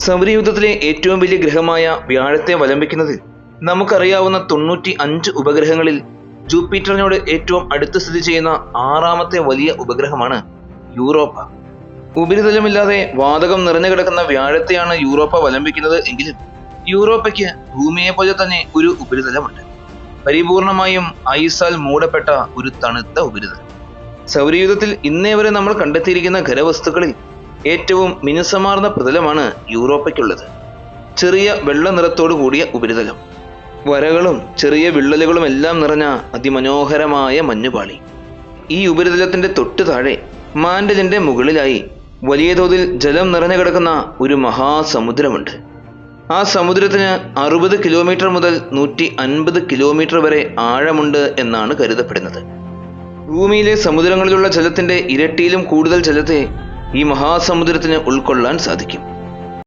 സൗരയൂഥത്തിലെ ഏറ്റവും വലിയ ഗ്രഹമായ വ്യാഴത്തെ വലംബിക്കുന്നത് നമുക്കറിയാവുന്ന തൊണ്ണൂറ്റി അഞ്ച് ഉപഗ്രഹങ്ങളിൽ ജൂപ്പിറ്ററിനോട് ഏറ്റവും അടുത്ത് സ്ഥിതി ചെയ്യുന്ന ആറാമത്തെ വലിയ ഉപഗ്രഹമാണ് യൂറോപ്പ. ഉപരിതലമില്ലാതെ വാതകം നിറഞ്ഞു കിടക്കുന്ന വ്യാഴത്തെയാണ് യൂറോപ്പ വലംബിക്കുന്നത് എങ്കിലും യൂറോപ്പയ്ക്ക് ഭൂമിയെ പോലെ തന്നെ ഒരു ഉപരിതലമുണ്ട്. പരിപൂർണമായും ഐസാൽ മൂടപ്പെട്ട ഒരു തണുത്ത ഉപരിതലം. സൗരയൂഥത്തിൽ ഇന്നേ വരെ നമ്മൾ കണ്ടെത്തിയിരിക്കുന്ന ഖരവസ്തുക്കളിൽ ഏറ്റവും മിനുസമാർന്ന പ്രതലമാണ് യൂറോപ്പയ്ക്കുള്ളത്. ചെറിയ വെള്ള നിറത്തോടു കൂടിയ ഉപരിതലം. വരകളും ചെറിയ വിള്ളലുകളും എല്ലാം നിറഞ്ഞ അതിമനോഹരമായ മഞ്ഞുപാളി. ഈ ഉപരിതലത്തിന്റെ തൊട്ടു താഴെ മാൻഡലിന്റെ മുകളിലായി വലിയ തോതിൽ ജലം നിറഞ്ഞു കിടക്കുന്ന ഒരു മഹാസമുദ്രമുണ്ട്. ആ സമുദ്രത്തിന് അറുപത് കിലോമീറ്റർ മുതൽ നൂറ്റി അൻപത് കിലോമീറ്റർ വരെ ആഴമുണ്ട് എന്നാണ് കരുതപ്പെടുന്നത്. ഭൂമിയിലെ സമുദ്രങ്ങളിലുള്ള ജലത്തിന്റെ ഇരട്ടിയിലും കൂടുതൽ ജലത്തെ ഈ മഹാസമുദ്രത്തിന് ഉൾക്കൊള്ളാൻ സാധിക്കും.